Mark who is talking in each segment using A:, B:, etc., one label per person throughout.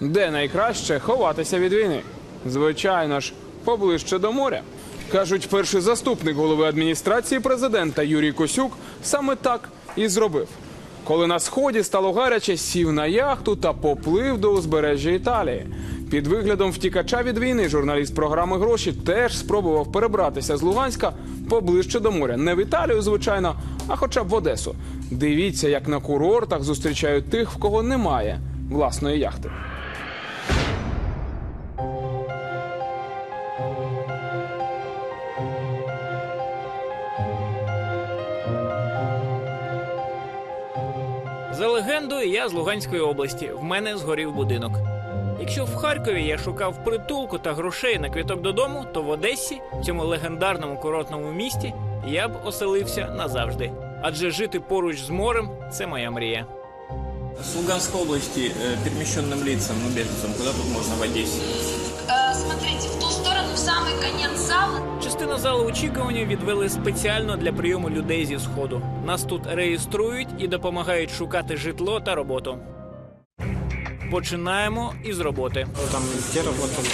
A: Де найкраще ховатися від війни? Звичайно ж, поближче до моря. Кажуть, перший заступник голови адміністрації президента Юрій Косюк саме так і зробив. Коли на сході стало гаряче, сів на яхту та поплив до узбережжя Італії. Під виглядом втікача від війни журналіст програми гроші теж спробував перебратися з Луганська поближче до моря. Не в Італію, звичайно, а хоча б в Одесу. Дивіться, як на курортах зустрічають тих, в кого немає власної яхти.
B: За легендою, я з Луганської області. В мене згорів будинок. Якщо в Харкові я шукав притулку та грошей на квіток додому, то в Одесі, в цьому легендарному курортному місті, я б оселився назавжди. Адже жити поруч з морем це моя мрія.
C: С Луганской области э, перемещенным лицам, ну, беженцам, куда тут можно в Одессе?
D: Э, смотрите, в ту сторону, в самый конец зала.
B: Частину залу очікування відвели спеціально для прийому людей зі сходу. Нас тут реєструють і допомагають шукати житло та роботу. Починаємо із роботи.
C: Там где работали?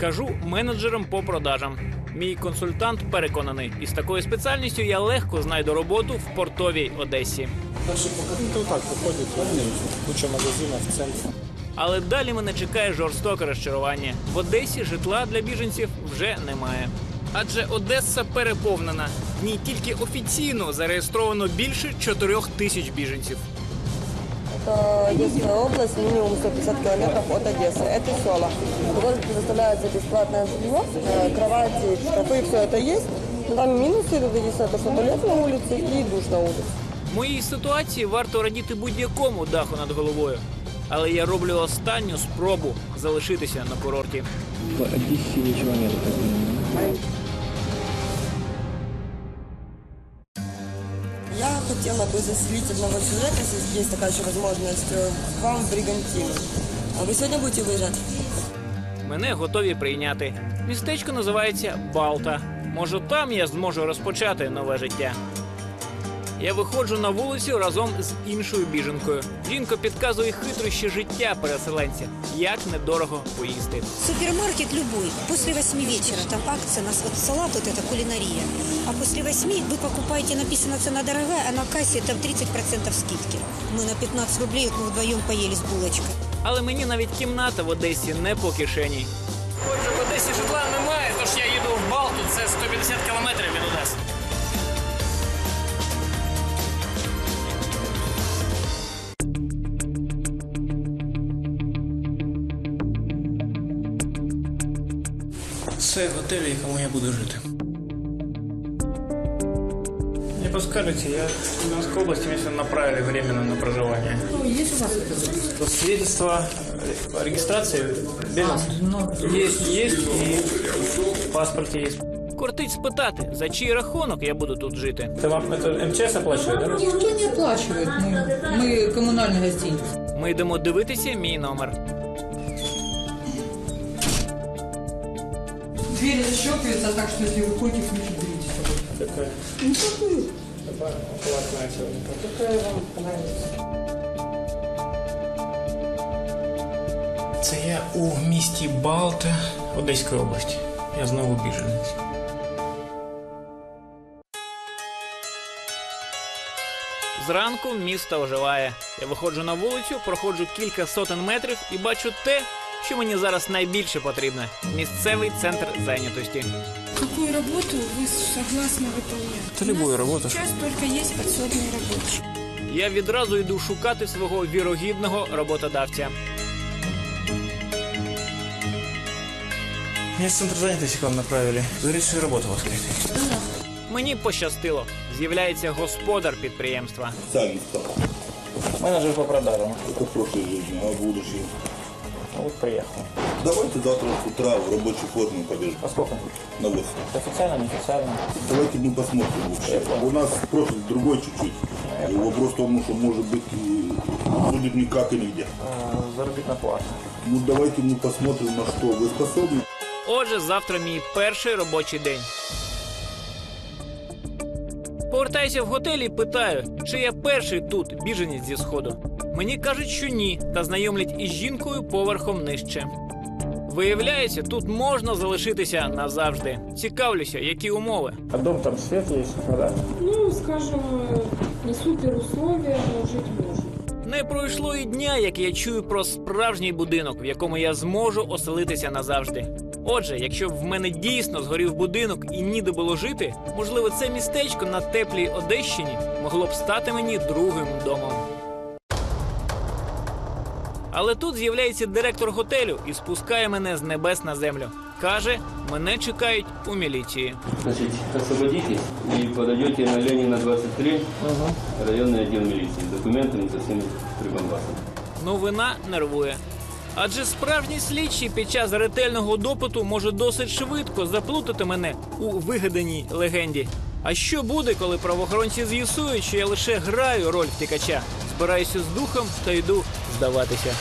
B: Кажу менеджерам по продажам. Мій консультант переконаний, із такою спеціальністю я легко знайду роботу в портовій Одесі.
E: Ну, вот так выходит, куча магазинов в центре.
B: Але далі мене чекає жорстоке розчарування. В Одесі житла для біженців вже немає. Адже Одеса переповнена. В ній тільки офіційно зареєстровано більше 4 тисяч біженців.
F: Это Одесская область, минимум 150 километров от Одессы. Это села. В городе предоставляется бесплатное жилье, э, кровати, шкафы, все это есть. Но там минусы идут Одессы, это что туалет на улице и душ на улице.
B: В моїй ситуації варто радіти будь-якому даху над головою. Але я роблю останню спробу залишитися на курорті.
G: В Одессе ничего нет.
F: Я хотела бы заселить одного человека, если есть такая еще возможность, э, к вам в Бригантину. А вы сегодня будете выезжать?
B: Мене готові прийняти. Містечко називається Балта. Може, там я зможу розпочати нове життя. Я виходжу на вулицю разом з іншою біженкою. Жінка підказує хитрощі життя переселенця, як недорого поїсти.
H: Супермаркет любой. После 8 вечера там акция, у нас вот салат, вот это кулинария. А после 8 вы покупаете, написано цена дорогая, а на кассе там 30% скидки. Мы на 15 рублей вот мы вдвоем поели с булочкой.
B: Але мені навіть кімната в Одесі не по кишені. Отже, в Одесі житла немає, тож я їду в Балту, це 150 кілометрів від Одеси.
C: Це готель, в якому я буду жити. Не подскажете, я в Луганской области меня сюда направили временно на проживание. Ну, есть у вас Свидетельство о регистрации беженцев? Есть, есть, и в паспорте есть.
B: Кортить спитати, за чий рахунок я буду тут жити.
C: Это вам это МЧС оплачивает, да?
I: Никто не оплачивает. Мы, мы коммунальная гостиница.
B: Ми йдемо дивитися мій номер.
I: Двери защелкиваются так, что если вы ходите, ключи берите с собой.
C: Какая?
I: Ну, какую?
C: Какая классная сегодня.
I: Какая вам понравится?
C: Це я у місті Балта Одеської області. Я знову біженець.
B: Зранку місто оживає. Я виходжу на вулицю, проходжу кілька сотень метрів і бачу те, що мені зараз найбільше потрібно місцевий центр зайнятості.
J: Какую работу вы согласны выполнять?
C: Та любую роботу.
J: Сейчас только есть подсобные рабочие.
B: Я відразу йду шукати свого вірогідного роботодавця.
C: Меня в центр занятости к вам направили. Говорит, что работа у вас какая-то.
B: Мені пощастило. З'являється господар підприємства.
K: Сами стал.
C: Менеджер по продажам.
K: Это в прошлой жизни, а в будущем.
C: Ну, Вот приехал.
K: Давайте завтра с утра в рабочей форме побежим.
C: А сколько?
K: На 8.
C: Официально, неофициально?
K: Давайте мы посмотрим вообще. У нас профиль другой чуть-чуть. И вопрос в том, что может быть и будет никак и нигде.
C: Э, Заработная плата.
K: Ну давайте мы посмотрим, на что вы способны.
B: Отже, завтра мій перший робочий день. Повертаюся в готель і питаю, чи я перший тут біженець зі сходу. Мені кажуть, що ні, та знайомлять із жінкою поверхом нижче. Виявляється, тут можна залишитися назавжди. Цікавлюся, які умови.
C: А дом там свет есть, вода?
J: Ну, скажем, э, не супер условия, но жить можно.
B: Не пройшло і дня, як я чую про справжній будинок, в якому я зможу оселитися назавжди. Отже, якщо б в мене дійсно згорів будинок і ніде було жити, можливо, це містечко на теплій Одещині могло б стати мені другим домом. Але тут з'являється директор готелю і спускає мене з небес на землю. Каже, мене чекають у міліції.
L: Значит, освободитесь и подойдете на Ленина 23, районный отдел милиции, с документами со всеми прибамбасами.
B: Новина нервує. Адже справжній слідчий під час ретельного допиту може досить швидко заплутати мене у вигаданій легенді. А що буде, коли правоохоронці з'ясують, що я лише граю роль втікача, збираюся з духом та йду здаватися.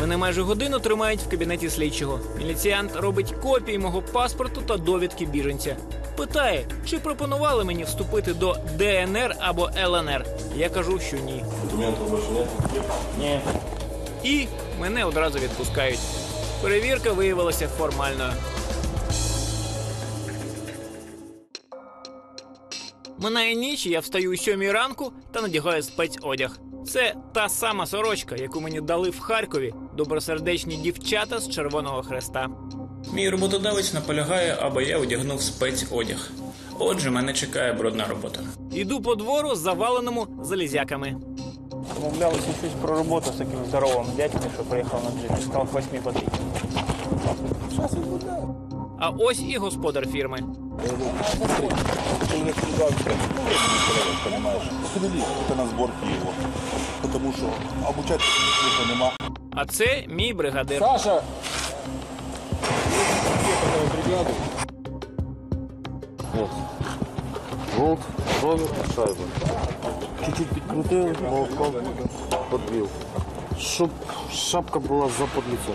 B: Мене майже годину тримають в кабінеті слідчого. Міліціянт робить копії мого паспорту та довідки біженця. Питає, чи пропонували мені вступити до ДНР або ЛНР. Я кажу, що ні.
L: Нет?
B: Ні. І мене одразу відпускають. Перевірка виявилася формальною. Минає ніч, я встаю о сьомій ранку та надягаю спецодяг. Це та сама сорочка, яку мені дали в Харкові добросердечні дівчата з Червоного Хреста.
C: Мій роботодавець наполягає, аби я одягнув спецодяг. Отже, мене чекає брудна робота.
B: Іду по двору, заваленому залізяками.
C: Домовлялися щось про роботу з таким здоровим дядьком, що приїхав на джипі. Сказав 8 по 3.
B: А ось і господар фірми.
K: Понимаешь? Походили это на сборке его. Потому что обучать смысла нема.
B: А це мій бригадир.
E: Саша! бригаду.
M: Болт, ровер, шайба. Чуть-чуть підкрутив, молотком подбив. Щоб шапка була за подліцо.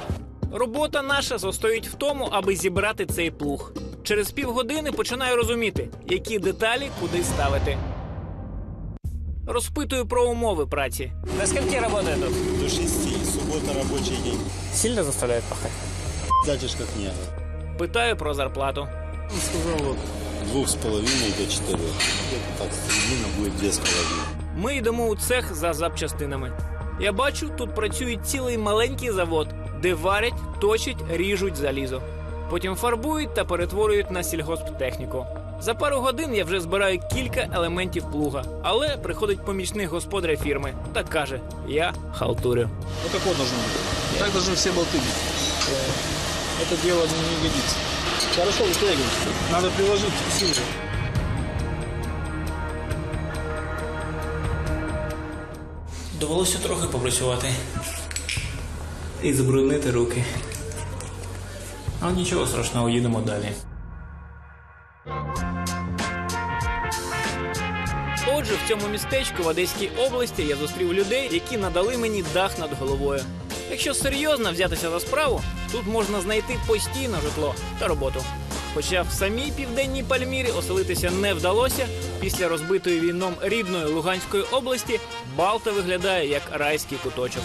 B: Робота наша состоїть в тому, аби зібрати цей плуг. Через півгодини починаю розуміти, які деталі куди ставити. Розпитую про умови праці.
C: До скольки работает тут?
N: До 6, суббота рабочий день.
C: Сильно заставляет пахать?
N: Затяжка книга.
B: Питаю про зарплату.
N: Он сказал вот двух с половиной до четырех. Где-то так, среднина будет две с половиной.
B: Ми йдемо у цех за запчастинами. Я бачу, тут працює цілий маленький завод, де варять, точать, ріжуть залізо. Потім фарбують та перетворюють на сільгосптехніку. За пару годин я вже збираю кілька елементів плуга, але приходить помічник господаря фірми та каже: я халтурю.
E: Вот такой должен быть. Так должны все болты быть. Э, Это дело не годится. Хорошо вытягивать. Надо приложить силу.
C: Довелося трохи попрацювати. І забруднити руки. Але нічого страшного, їдемо далі.
B: Отже, в цьому містечку в Одеській області я зустрів людей, які надали мені дах над головою. Якщо серйозно взятися за справу, тут можна знайти постійне житло та роботу. Хоча в самій південній Пальмірі оселитися не вдалося, після розбитої війном рідної Луганської області Балта виглядає як райський куточок.